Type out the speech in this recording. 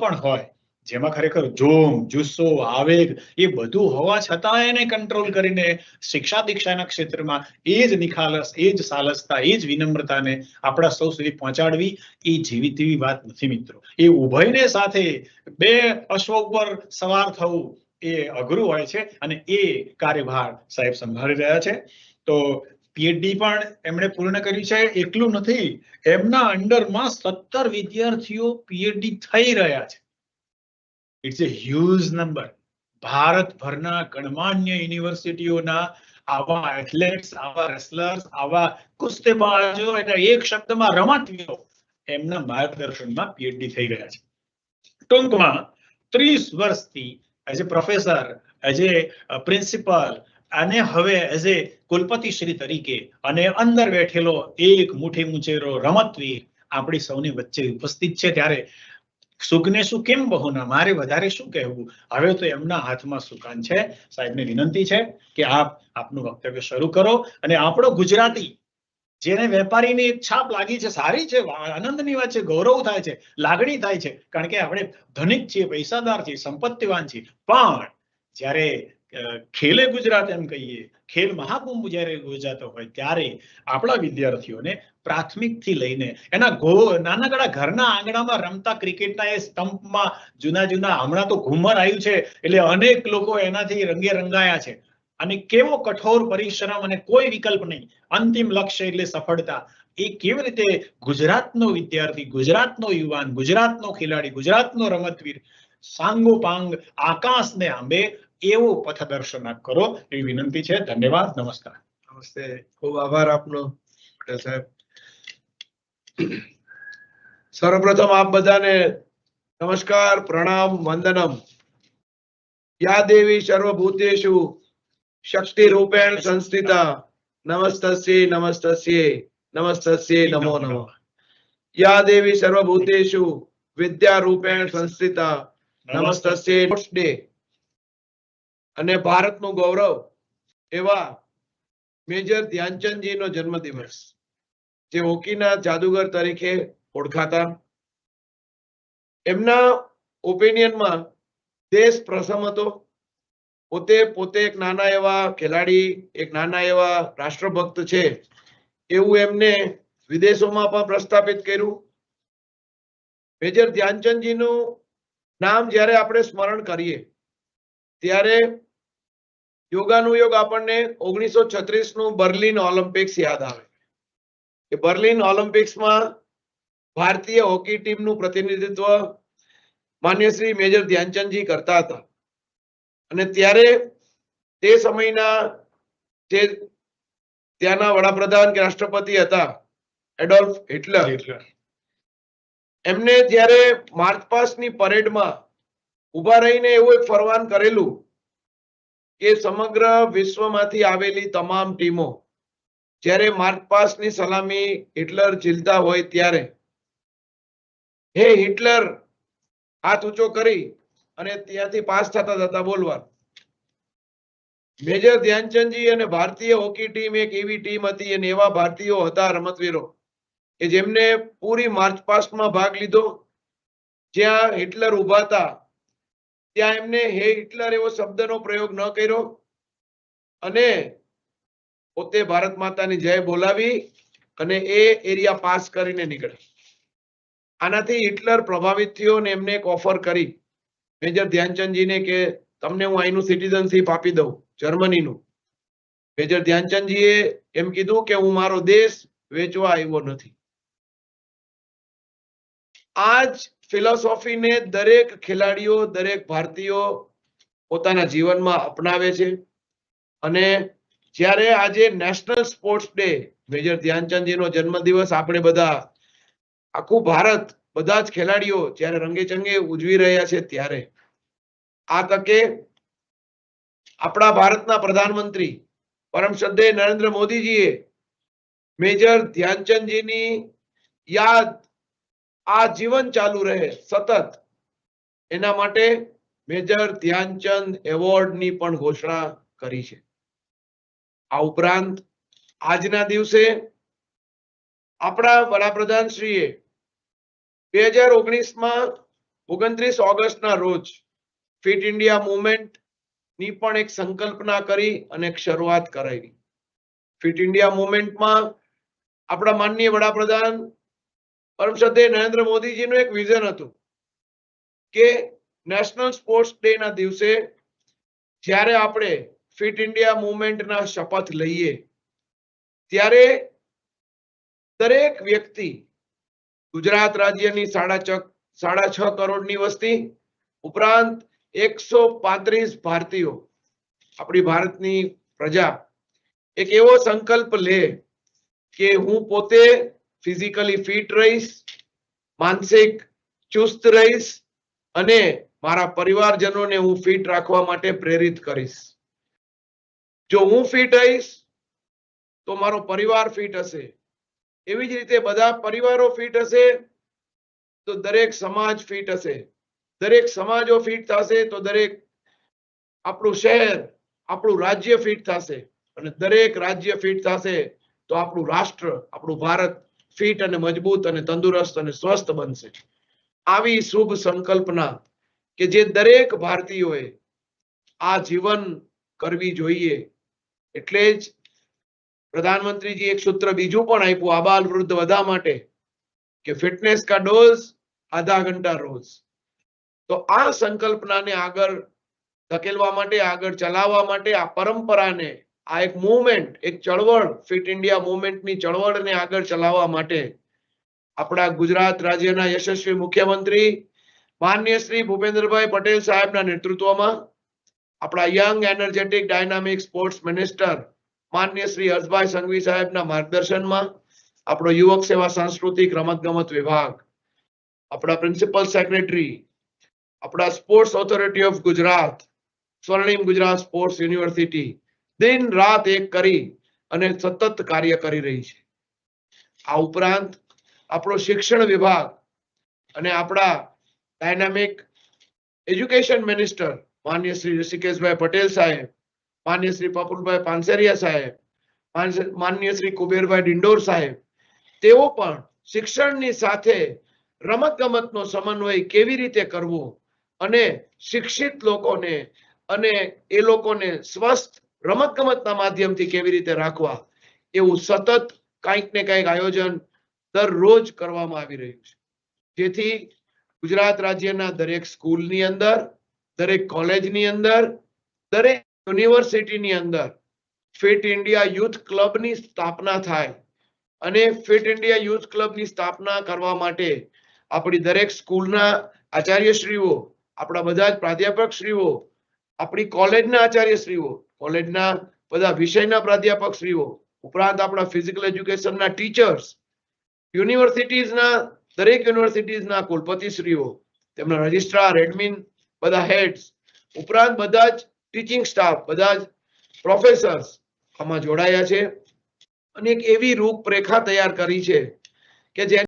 પણ હોય. જેમાં ખરેખર જોમ જુસ્સો, આવેગ એ બધું હોવા છતાં એને કંટ્રોલ કરીને શિક્ષા દીક્ષાના ક્ષેત્રમાં એ જ નિખાલસ, એ જ સાલસતા, એ જ વિનમ્રતાને આપણા સૌ સુધી પહોંચાડવી એ જેવી તેવી વાત નથી મિત્રો. એ ઉભયને સાથે બે અશ્વ ઉપર સવાર થવું એ અઘરું હોય છે અને એ કાર્યભાર સાહેબ સંભાળી રહ્યા છે. તો પીએચડી પણ એમણે પૂર્ણ કર્યું છે. એટલું નથી, એમના અંડરમાં સત્તર વિદ્યાર્થીઓ પીએચડી થઈ રહ્યા છે. ઇટ્સ એ હ્યુઝ નંબર ભારતભરના ગણમાન્ય યુનિવર્સિટીઓના આવા એથ્લેટ્સ આવા રેસલર્સ આવા કુસ્તેબાજો એટલે એક શબ્દમાં રમતવીઓ એમના માર્ગદર્શનમાં પીએચડી થઈ રહ્યા છે. ટૂંકમાં ત્રીસ વર્ષથી as a professor as a principal અને હવે એઝ એ કુલપતિશ્રી તરીકે અને અંદર બેઠેલો એક મુઠ્ઠી મુચેરો રમતવીર આપણી સૌની વચ્ચે ઉપસ્થિત છે ત્યારે સુખને શું કેમ બહુના? મારે વધારે શું કહેવું? હવે તો એમના હાથમાં સુકાન છે. સાહેબને વિનંતી છે કે આપ આપનું વક્તવ્ય શરૂ કરો અને આપણો ગુજરાતી, જેને વેપારીની એક છાપ લાગી છે, સારી છે, આનંદની વાત છે, ગૌરવ થાય છે, લાગણી થાય છે, કારણ કે આપણે ધનિક છીએ, પૈસાદાર છીએ, સંપત્તિવાન છીએ. પણ જ્યારે ખેલે ગુજરાત એમ કહીએ, ખેલ મહાકુંભ જ્યારે યોજાતો હોય ત્યારે આપણા વિદ્યાર્થીઓને પ્રાથમિકથી લઈને એના ગો નાનકડા ઘરના આંગણામાં રમતા ક્રિકેટના એ સ્ટમ્પમાં જૂના જૂના, હમણાં તો ઘુમર આવ્યું છે, એટલે અનેક લોકો એનાથી રંગે રંગાયા છે. અને કેવો કઠોર પરિશ્રમ અને કોઈ વિકલ્પ નહીં. અંતિમ લક્ષ્ય એટલે સફળતા. એ કેવી રીતે ગુજરાતનો વિદ્યાર્થી, ગુજરાતનો યુવાન, ગુજરાતનો ખેલાડી, ગુજરાતનો રમતવીર સાંગો પાંગ આકાશને આંબે એવો પથદર્શન આપ કરો એવી વિનંતી છે. ધન્યવાદ. નમસ્કાર. નમસ્તે. ખૂબ આભાર આપનો સાહેબ. સર્વપ્રથમ આપ બધાને નમસ્કાર, પ્રણામ, વંદનમ. યા દેવી સર્વભૂતેશુ શક્તિ રૂપેણ સંસ્થિતા. નમસ્તસ્ય નમસ્તસ્ય નમસ્તસ્ય નમો નમઃ. યા દેવી સર્વભૂતેશુ વિદ્યા રૂપેણ સંસ્થિતા. નમસ્તસ્ય. ડે અને ભારતનું ગૌરવ એવા મેજર ધ્યાનચંદજીનો જન્મદિવસ, જે હોકીના જાદુગર તરીકે ઓળખાતા. એમના ઓપિનિયનમાં દેશ પ્રથમ હતો. પોતે પોતે એક નાના એવા ખેલાડી, એક નાના એવા રાષ્ટ્રભક્ત છે. એવું એમને વિદેશોમાં પણ પ્રસ્થાપિત કર્યું. મેજર ધ્યાનચંદજીનું નામ જ્યારે આપણે સ્મરણ કરીએ ત્યારે યોગાનુયોગ આપણને ઓગણીસો છત્રીસનું બર્લિન ઓલિમ્પિક્સ યાદ આવે. કે બર્લિન ઓલિમ્પિક્સમાં ભારતીય હોકી ટીમનું પ્રતિનિધિત્વ માન્ય શ્રી મેજર ધ્યાનચંદજી કરતા હતા. અને ત્યારે તે સમયના જે ત્યાંના વડાપ્રધાન કે રાષ્ટ્રપતિ હતા એડોલ્ફ હિટલર એમને જ્યારે માર્ચ પાસ્ટની પરેડમાં ઊભા રહીને એવું એક ફરમાન કરેલું કે સમગ્ર વિશ્વમાંથી આવેલી તમામ ટીમો જ્યારે માર્ચ પાસની સલામી હિટલર ઝીલતા હોય ત્યારે હે હિટલર, હાથ ઊંચો કરી અને ત્યાંથી પાસ થતા થતા બોલવા મેજર ધ્યાનચંદજી અને ભારતીય હોકી ટીમ એક એવી ટીમ હતી અને એવા ભારતીયો હતા રમતવીરો કે જેમને પૂરી માર્ચ પાસ્ટમાં ભાગ લીધો, જ્યાં હિટલર ઊભા હતા ત્યાં એમને હે હિટલર એવો શબ્દનો પ્રયોગ ન કર્યો અને પોતે ભારત માતાની જય બોલાવી અને એ એરિયા પાસ કરીને નીકળ્યા. આનાથી હિટલર પ્રભાવિત થયો અને એમને એક ઓફર કરી. મેજર ધ્યાનચંદજીને કે તમને હું અહીંનું સિટીઝનશીપ આપી દઉં, જર્મનીનું. મેજર ધ્યાનચંદજીએ એમ કીધું કે હું મારો દેશ વેચવા આવ્યો નથી. આ જ ફિલોસોફીને દરેક ખેલાડીઓ, દરેક ભારતીયો પોતાના જીવનમાં અપનાવે છે. અને જ્યારે આજે નેશનલ સ્પોર્ટ્સ ડે મેજર ધ્યાનચંદજીનો જન્મદિવસ આપણે બધા, આખું ભારત, બધા જ ખેલાડીઓ જ્યારે રંગે ચંગે ઉજવી રહ્યા છે ત્યારે, આ તકે આપણા ભારતના પ્રધાનમંત્રી પરમ શ્રદ્ધેય નરેન્દ્ર મોદીજીએ મેજર ધ્યાનચંદજીની યાદ આ જીવન ચાલુ રહે, સતત. એના માટે મેજર ધ્યાનચંદ એવોર્ડની પણ ઘોષણા કરી છે. આ ઉપરાંત, આજના દિવસે આપણા વડાપ્રધાન શ્રીએ બે હજાર ઓગણીસમાં ઓગણત્રીસ ઓગસ્ટના રોજ ફિટ ઇન્ડિયા મુવમેન્ટની પણ એક સંકલ્પના કરી અને શરૂઆત કરાવી. ફિટ ઇન્ડિયા મુવમેન્ટમાં આપણા માનનીય વડાપ્રધાન પરમ શ્રદ્ધેય નરેન્દ્ર મોદીજીનું એક વિઝન હતું કે નેશનલ સ્પોર્ટ્સ ડે ના દિવસે જ્યારે આપણે ફિટ ઇન્ડિયા મુવમેન્ટના શપથ લઈએ, ત્યારે દરેક વ્યક્તિ ગુજરાત રાજ્યની સાડા છ સાડા છ કરોડની વસ્તી, ઉપરાંત એકસો પાંત્રીસ ભારતીયો આપણી ભારતની પ્રજા, એક એવો સંકલ્પ લે કે હું પોતે ફિઝિકલી ફિટ રહીશ, માનસિક ચુસ્ત રહીશ અને મારા પરિવારજનોને હું ફિટ રાખવા માટે પ્રેરિત કરીશ. જો હું ફિટ રહીશ, તો મારો પરિવાર ફિટ હશે. એવી જ રીતે બધા પરિવારો ફિટ હશે, તો દરેક સમાજ ફિટ હશે. દરેક સમાજો ફિટ થશે, તો દરેક આપણું શહેર, આપણું રાજ્ય ફિટ થશે. અને દરેક રાજ્ય ફિટ થશે, તો આપણું રાષ્ટ્ર, આપણું ભારત ફિટ અને મજબૂત અને તંદુરસ્ત અને સ્વસ્થ બનશે. આવી શુભ સંકલ્પના કે જે દરેક ભારતીયોએ આ જીવન કરવી જોઈએ એટલે જ પ્રધાનમંત્રીજી એક સૂત્ર બીજું પણ આપ્યું આબાલ વૃદ્ધ બધા માટે કે ફિટનેસ કા ડોઝ આધા ઘંટા રોજ. તો આ સંકલ્પનાને આગળ ધકેલવા માટે, આગળ ચલાવવા માટે આ પરંપરાને આ એક મુવમેન્ટ એક ચળવળ ફિટ ઇન્ડિયા મુવમેન્ટની ચળવળને આગળ ચલાવવા માટે આપણા ગુજરાત રાજ્યના યશસ્વી મુખ્યમંત્રી માન્ય શ્રી ભૂપેન્દ્રભાઈ પટેલ સાહેબના નેતૃત્વમાં આપણા young energetic dynamic sports minister માન્ય શ્રી હર્ષભાઈ સંઘવી સાહેબના માર્ગદર્શનમાં આપણો યુવક સેવા સાંસ્કૃતિક રમતગમત વિભાગ, આપણા પ્રિન્સિપલ સેક્રેટરી, આપણા sports authority of Gujarat, Swarnim Gujarat sports university દિન રાત એક કરી અને સતત કાર્ય કરી રહી છે. આ ઉપરાંત આપણો શિક્ષણ વિભાગ અને આપણા ડાયનામિક એજ્યુકેશન મિનિસ્ટર માન્ય શ્રી ઋષિકેશભાઈ પટેલ સાહેબ, માન્ય શ્રી પપુલભાઈ પાનસેરિયા સાહેબ, માન્ય- શ્રી કુબેરભાઈ ડિંડોર સાહેબ, તેઓ પણ શિક્ષણની સાથે રમત ગમતનો સમન્વય કેવી રીતે કરવો અને શિક્ષિત લોકોને અને એ લોકોને સ્વસ્થ રમત ગમતના માધ્યમથી કેવી રીતે રાખવા એવું સતત કંઈક ને કંઈક આયોજન દરરોજ કરવામાં આવી રહ્યું છે. જેથી ગુજરાત રાજ્યના દરેક સ્કૂલની અંદર, દરેક કોલેજની અંદર, દરેક યુનિવર્સિટીની અંદર ફિટ ઇન્ડિયા યુથ ક્લબની સ્થાપના થાય અને ફિટ ઇન્ડિયા યુથ ક્લબની સ્થાપના કરવા માટે આપણી દરેક સ્કૂલના આચાર્યશ્રીઓ, આપણા બધા જ પ્રાધ્યાપકશ્રીઓ, આપણી કોલેજના આચાર્યશ્રીઓ કોલેજના બધા વિષયના પ્રાધ્યાપક શ્રીઓ, ઉપરાંત આપણા ફિઝિકલ એજ્યુકેશનના ટીચર્સ યુનિવર્સિટીઝના દરેક યુનિવર્સિટીઝના કુલપતિશ્રીઓ તેમના રજિસ્ટ્રાર એડમિન બધા હેડ્સ ઉપરાંત બધા જ ટીચિંગ સ્ટાફ બધા જ પ્રોફેસર્સ આમાં જોડાયા છે. અને એક એવી રૂપરેખા તૈયાર કરી છે કે જે